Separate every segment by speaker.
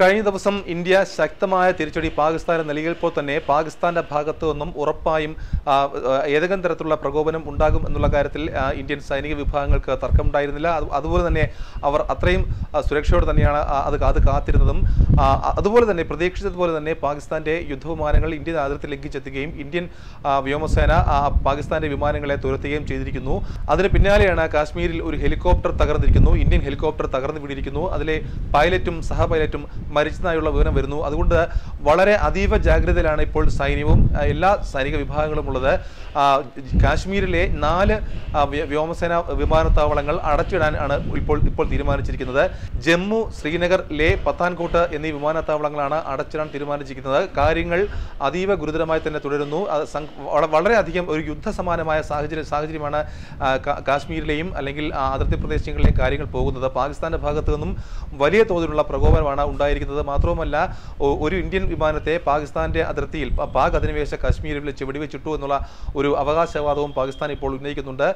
Speaker 1: കഴിഞ്ഞ ദിവസം ഇന്ത്യ ശക്തമായ തിരിച്ചടി പാകിസ്ഥാന് നൽകിയപ്പോൾ തന്നെ പാകിസ്ഥാന്റെ ഭാഗത്തു നിന്നും ഉറപ്പായും ഏതെങ്കിലും തരത്തിലുള്ള പ്രകോപനം ഉണ്ടാകും എന്നുള്ള കാര്യത്തിൽ ഇന്ത്യൻ സൈനിക വിഭാഗങ്ങൾക്ക് തർക്കമുണ്ടായിരുന്നില്ല. അതുപോലെ തന്നെ അവർ അത്രയും സുരക്ഷയോടെ തന്നെയാണ് അത് അത് കാത്തിരുന്നതും. അതുപോലെ തന്നെ പ്രതീക്ഷിച്ചതുപോലെ തന്നെ പാകിസ്ഥാന്റെ യുദ്ധവിമാനങ്ങൾ ഇന്ത്യൻ അതിർത്തി ലംഘിച്ചെത്തുകയും ഇന്ത്യൻ വ്യോമസേന പാകിസ്ഥാന്റെ വിമാനങ്ങളെ തുരത്തുകയും ചെയ്തിരിക്കുന്നു. അതിന് പിന്നാലെയാണ് കാശ്മീരിൽ ഒരു ഹെലികോപ്റ്റർ തകർന്നിരിക്കുന്നു. ഇന്ത്യൻ ഹെലികോപ്റ്റർ തകർന്നു വീണിരിക്കുന്നു അതിലെ പൈലറ്റും സഹ പൈലറ്റും മരിച്ചതായുള്ള വിവരം വരുന്നു. അതുകൊണ്ട് വളരെ അതീവ ജാഗ്രതയിലാണ് ഇപ്പോൾ സൈന്യവും എല്ലാ സൈനിക വിഭാഗങ്ങളും ഉള്ളത്. കാശ്മീരിലെ നാല് വ്യോമസേന വിമാനത്താവളങ്ങൾ അടച്ചിടാൻ ആണ് ഇപ്പോൾ ഇപ്പോൾ തീരുമാനിച്ചിരിക്കുന്നത്. ജമ്മു ശ്രീനഗർ ലേ പത്താൻകോട്ട് എന്നീ വിമാനത്താവളങ്ങളാണ് അടച്ചിടാൻ തീരുമാനിച്ചിരിക്കുന്നത്. കാര്യങ്ങൾ അതീവ ഗുരുതരമായി തന്നെ തുടരുന്നു. വളരെയധികം ഒരു യുദ്ധസമാനമായ സാഹചര്യം സാഹചര്യമാണ് കാശ്മീരിലെയും അല്ലെങ്കിൽ അതിർത്തി പ്രദേശങ്ങളിലെയും കാര്യങ്ങൾ പോകുന്നത്. പാകിസ്ഥാന്റെ ഭാഗത്തു നിന്നും വലിയ തോതിലുള്ള പ്രകോപനമാണ് ഉണ്ടായിരിക്കുന്നത്. മാത്രവുമല്ല ഒ- ഒരു ഇന്ത്യൻ വിമാനത്തെ പാകിസ്ഥാന്റെ അതിർത്തിയിൽ പാക് അധിനിവേശ കാശ്മീരിൽ വെച്ച് വെടിവെച്ചിട്ടു എന്നുള്ള ഒരു അവകാശവാദവും പാകിസ്ഥാൻ ഇപ്പോൾ ഉന്നയിക്കുന്നുണ്ട്.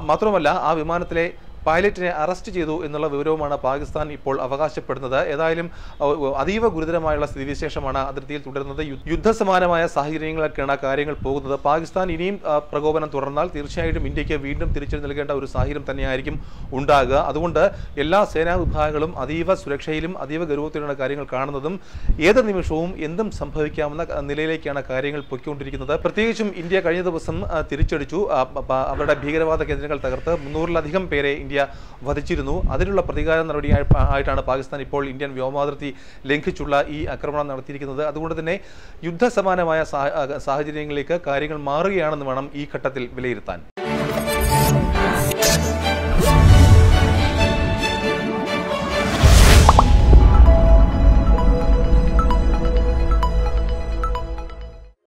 Speaker 1: മാത്രമല്ല ആ വിമാനത്തിലെ പൈലറ്റിനെ അറസ്റ്റ് ചെയ്തു എന്നുള്ള വിവരവുമാണ് പാകിസ്ഥാൻ ഇപ്പോൾ അവകാശപ്പെടുന്നത്. ഏതായാലും അതീവ ഗുരുതരമായുള്ള സ്ഥിതിവിശേഷമാണ് അതിർത്തിയിൽ തുടരുന്നത്. യുദ്ധസമാനമായ സാഹചര്യങ്ങളൊക്കെയാണ് കാര്യങ്ങൾ പോകുന്നത്. പാകിസ്ഥാൻ ഇനിയും പ്രകോപനം തുടർന്നാൽ തീർച്ചയായിട്ടും ഇന്ത്യയ്ക്ക് വീണ്ടും തിരിച്ചു നൽകേണ്ട ഒരു സാഹചര്യം തന്നെയായിരിക്കും ഉണ്ടാകുക. അതുകൊണ്ട് എല്ലാ സേനാ വിഭാഗങ്ങളും അതീവ സുരക്ഷയിലും അതീവ ഗൗരവത്തിലാണ് കാര്യങ്ങൾ കാണുന്നതും ഏത് നിമിഷവും എന്തും സംഭവിക്കാവുന്ന നിലയിലേക്കാണ് കാര്യങ്ങൾ പൊയ്ക്കൊണ്ടിരിക്കുന്നത്. പ്രത്യേകിച്ചും ഇന്ത്യ കഴിഞ്ഞ ദിവസം തിരിച്ചടിച്ചു. അവരുടെ ഭീകരവാദ കേന്ദ്രങ്ങൾ തകർത്ത് മുന്നൂറിലധികം പേരെ ഇന്ത്യ വധിച്ചിരുന്നു. അതിനുള്ള പ്രതികാര നടപടി ആയിട്ടാണ് പാകിസ്ഥാൻ ഇപ്പോൾ ഇന്ത്യൻ വ്യോമാതിർത്തി ലംഘിച്ചുള്ള ഈ ആക്രമണം നടത്തിയിരിക്കുന്നത്. അതുകൊണ്ട് തന്നെ യുദ്ധസമാനമായ സാഹ- സാഹചര്യങ്ങളിലേക്ക് കാര്യങ്ങൾ മാറുകയാണെന്ന് വേണം ഈ ഘട്ടത്തിൽ വിലയിരുത്താൻ.